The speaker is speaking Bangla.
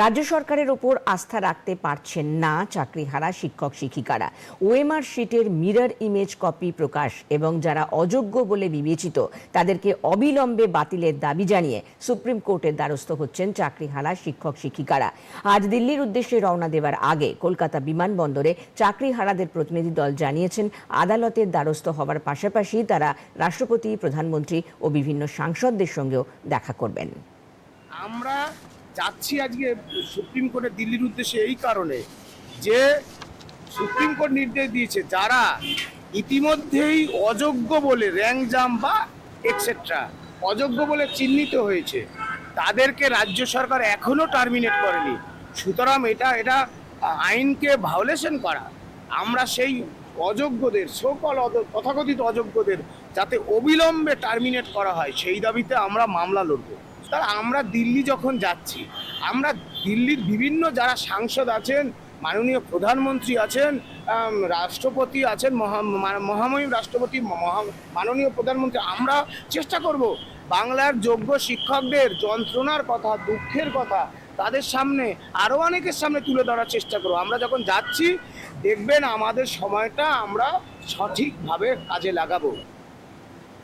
রাজ্য সরকারের ওপর আস্থা রাখতে পারছেন না চাকরিহারা শিক্ষক শিক্ষিকারা। ওএমআর শিটের মিরর ইমেজ কপি প্রকাশ এবং যারা অযোগ্য বলে বিবেচিত, তাদেরকে অবিলম্বে বাতিলের দাবি জানিয়ে সুপ্রিম কোর্টের দ্বারস্থ হচ্ছেন চাকরিহারা শিক্ষক শিক্ষিকারা। আজ দিল্লির উদ্দেশ্যে রওনা দেওয়ার আগে কলকাতা বিমানবন্দরে চাকরিহারাদের প্রতিনিধি দল জানিয়েছেন, আদালতের দ্বারস্থ হওয়ার পাশাপাশি তারা রাষ্ট্রপতি, প্রধানমন্ত্রী ও বিভিন্ন সাংসদদের সঙ্গেও দেখা করবেন। আমরা যাচ্ছি আজকে সুপ্রিম কোর্টে দিল্লির উদ্দেশ্যে এই কারণে যে সুপ্রিম কোর্ট নির্দেশ দিয়েছে, যারা ইতিমধ্যেই অযোগ্য বলে র্যাঙ্ক জাম বা এক্সেট্রা অযোগ্য বলে চিহ্নিত হয়েছে, তাদেরকে রাজ্য সরকার এখনও টার্মিনেট করেনি। সুতরাং এটা এটা আইনকে ভায়োলেশন করা। আমরা সেই অযোগ্যদের সকল তথাকথিত অযোগ্যদের, যাতে অবিলম্বে টার্মিনেট করা হয়, সেই দাবিতে আমরা মামলা লড়বো। তার আমরা দিল্লি যখন যাচ্ছি, আমরা দিল্লির বিভিন্ন যারা সাংসদ আছেন, মাননীয় প্রধানমন্ত্রী আছেন রাষ্ট্রপতি আছেন মহামহিম রাষ্ট্রপতি মাননীয় প্রধানমন্ত্রী, আমরা চেষ্টা করব বাংলার যোগ্য শিক্ষকদের যন্ত্রণার কথা, দুঃখের কথা তাদের সামনে, আরও অনেকের সামনে তুলে ধরার চেষ্টা করব। আমরা যখন যাচ্ছি, দেখবেন আমাদের সময়টা আমরা সঠিকভাবে কাজে লাগাবো।